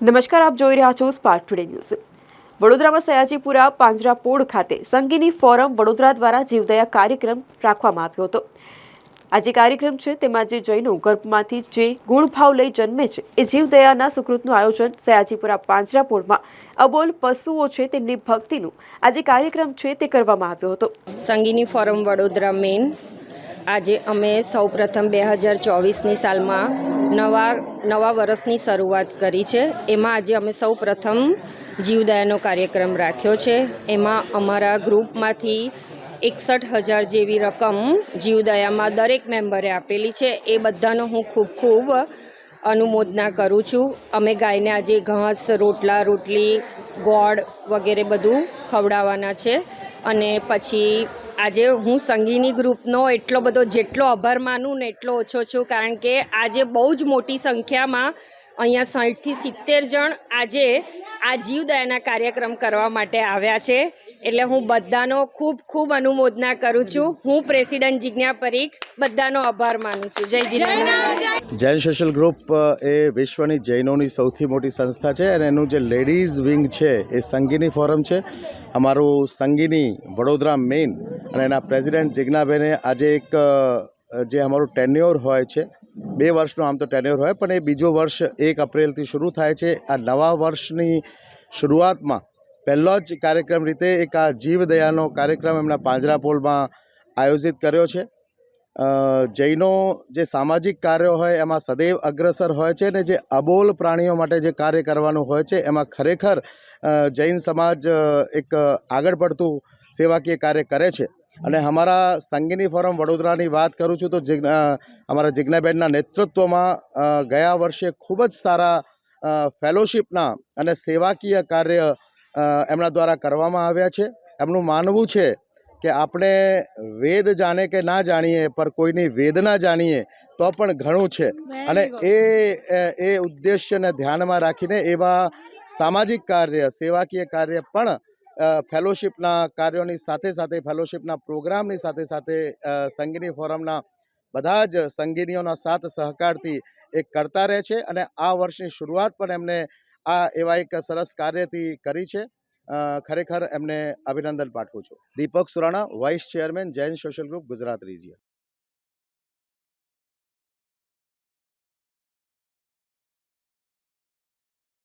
નમસ્કાર, આપ જોઈ રહ્યા છો સ્પાર્ક ટુડે ન્યૂઝ વડોદરામાં સયાજીપુરા પાંજરાપોળ ખાતે સંગીની ફોરમ વડોદરા દ્વારા જીવદયા કાર્યક્રમ રાખવામાં આવ્યો હતો. આ જે કાર્યક્રમ છે, તેમાં જે જૈનો ગર્ભમાંથી જે ગુણભાવ લઈ જન્મે છે, એ જીવદયાના સુકૃતનું આયોજન સયાજીપુરા પાંજરાપોળમાં અબોલ પશુઓ છે, તેમની ભક્તિનું આ જે કાર્યક્રમ છે, તે કરવામાં આવ્યો હતો. સંગીની ફોરમ વડોદરા મેન આજે અમે સૌપ્રથમ બે હજાર ચોવીસની સાલમાં નવા નવા વર્ષની શરૂઆત કરી છે. એમાં આજે અમે સૌ પ્રથમ જીવદયાનો કાર્યક્રમ રાખ્યો છે. એમાં અમારા ગ્રુપમાંથી એકસઠ હજાર જેવી રકમ જીવદયામાં દરેક મેમ્બરે આપેલી છે. એ બધાનો હું ખૂબ ખૂબ અનુમોદના કરું છું. અમે ગાયને આજે ઘાસ, રોટલા, રોટલી, ગોળ વગેરે બધું ખવડાવવાના છે. અને પછી આજે હું સંગીની ગ્રુપનો એટલો બધો જેટલો આભાર માનું ને એટલો ઓછો છું કારણ કે આજે બહુ જ મોટી સંખ્યામાં અહીંયા સાઠથી સિત્તેર જણ આજે આ જીવદયાના કાર્યક્રમ કરવા માટે આવ્યા છે. એટલે હું બધાનો ખૂબ ખૂબ અનુમોદના કરું છું. હું પ્રેસિડેન્ટ જિજ્ઞા પરીખ બધાનો આભાર માનું છું. જય જિજ્ઞા જૈન સોશિયલ ગ્રુપ એ વિશ્વની જૈનોની સૌથી મોટી સંસ્થા છે અને એનું જે લેડીઝ વિંગ છે એ સંગીની ફોરમ છે. અમારું સંગીની વડોદરા મેઇન અને એના પ્રેસિડેન્ટ જિજ્ઞાબેને આજે એક જે અમારું ટેન્યોર હોય છે, બે વર્ષનો આમ તો ટેન્યોર હોય, પણ એ બીજો વર્ષ એક એપ્રિલથી શરૂ થાય છે. આ નવા વર્ષની શરૂઆતમાં પહેલો જ કાર્યક્રમ રીતે એક આ જીવદયાનો કાર્યક્રમ એમના પાંજરાપોલમાં આયોજિત કર્યો છે. જૈનો જે સામાજિક કાર્યો હોય, એમાં સદૈવ અગ્રસર હોય છે ને જે અબોલ પ્રાણીઓ માટે જે કાર્ય કરવાનું હોય છે, એમાં ખરેખર જૈન સમાજ એક આગળ પડતું સેવાકીય કાર્ય કરે છે. અને અમારા સંગીની ફોરમ વડોદરાની વાત કરું છું તો અમારા જિજ્ઞાબેનના નેતૃત્વમાં ગયા વર્ષે ખૂબ જ સારા ફેલોશિપના અને સેવાકીય કાર્ય એમના દ્વારા કરવામાં આવ્યા છે. એમનું માનવું છે કે આપણે વેદ જાણે કે ના જાણીએ પર કોઈની વેદના જાણીએ તો પણ ઘણું છે. અને એ એ ઉદ્દેશ્યને ધ્યાનમાં રાખીને એવા સામાજિક કાર્ય સેવાકીય કાર્ય પણ ફેલોશિપના કાર્યોની સાથે સાથે ફેલોશિપના પ્રોગ્રામની સાથે સાથે સંગીની ફોરમના બધા જ સંગીનીઓના સાથ સહકારથી એ કરતા રહે છે અને આ વર્ષની શરૂઆત પણ એમને આ એવા એક સરસ કાર્યથી કરી છે. ખરેખર એમને અભિનંદન પાઠવું છું. Deepak Surana vice chairman Jain social group Gujarat region